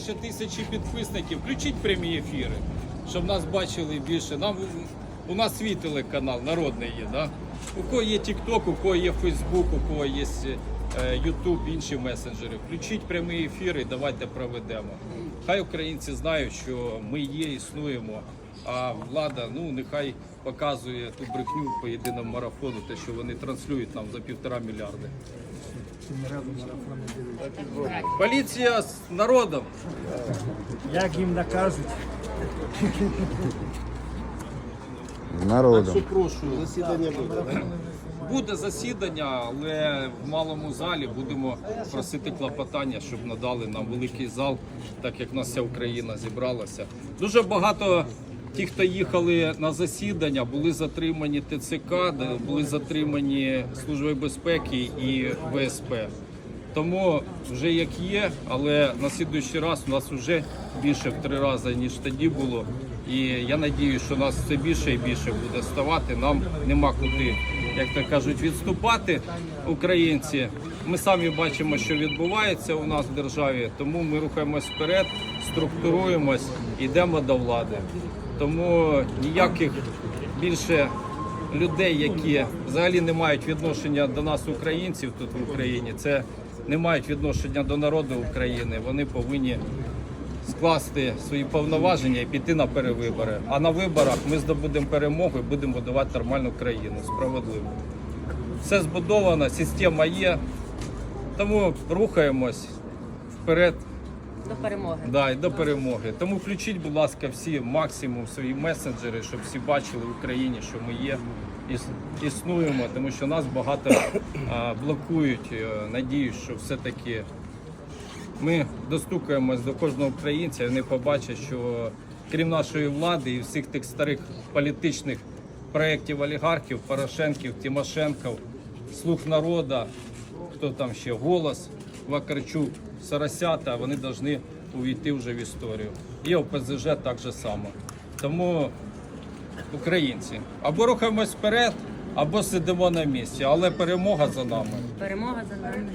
більше тисячі підписників. Включіть прямі ефіри, щоб нас бачили більше. Нам у нас свій телеканал, народний є. Да? У кого є TikTok, у кого є Facebook, у кого є е, YouTube, інші месенджери. Включіть прямі ефіри, давайте проведемо. Хай українці знають, що ми є, існуємо. А влада, ну нехай показує ту брехню по єдиному марафону, те, що вони транслюють нам за півтора мільярди. Поліція з народом. Як їм накажуть, народом. прошу. Засідання буде. Буде засідання, але в малому залі будемо просити клопотання, щоб надали нам великий зал, так як в нас вся Україна зібралася. Дуже багато ті, хто їхали на засідання, були затримані ТЦК, були затримані Служби безпеки і ВСП. Тому вже як є, але на слідуючий раз у нас вже більше в три рази, ніж тоді було. І я надію, що нас все більше і більше буде ставати. Нам нема куди, як то кажуть, відступати українці. Ми самі бачимо, що відбувається у нас в державі, тому ми рухаємось вперед, структуруємось, йдемо до влади. Тому ніяких більше людей, які взагалі не мають відношення до нас, українців тут в Україні, це не мають відношення до народу України. Вони повинні скласти свої повноваження і піти на перевибори. А на виборах ми здобудемо перемогу і будемо будувати нормальну країну, справедливу. Все збудовано, система є. Тому рухаємось вперед До перемоги. Да, і до перемоги. Тому включіть, будь ласка, всі максимум свої месенджери, щоб всі бачили в Україні, що ми є, іс- існуємо, тому що нас багато а, блокують. Е, Надіюсь, що все-таки ми достукаємось до кожного українця, і вони побачать, що крім нашої влади і всіх тих старих політичних проєктів олігархів, Порошенків, Тимошенков, Слуг народу, хто там ще голос, Вакарчук, Соросята, вони повинні увійти вже в історію. І ОПЗЖ так же само. Тому українці або рухаємось вперед, або сидимо на місці, але перемога за нами. Перемога за нами.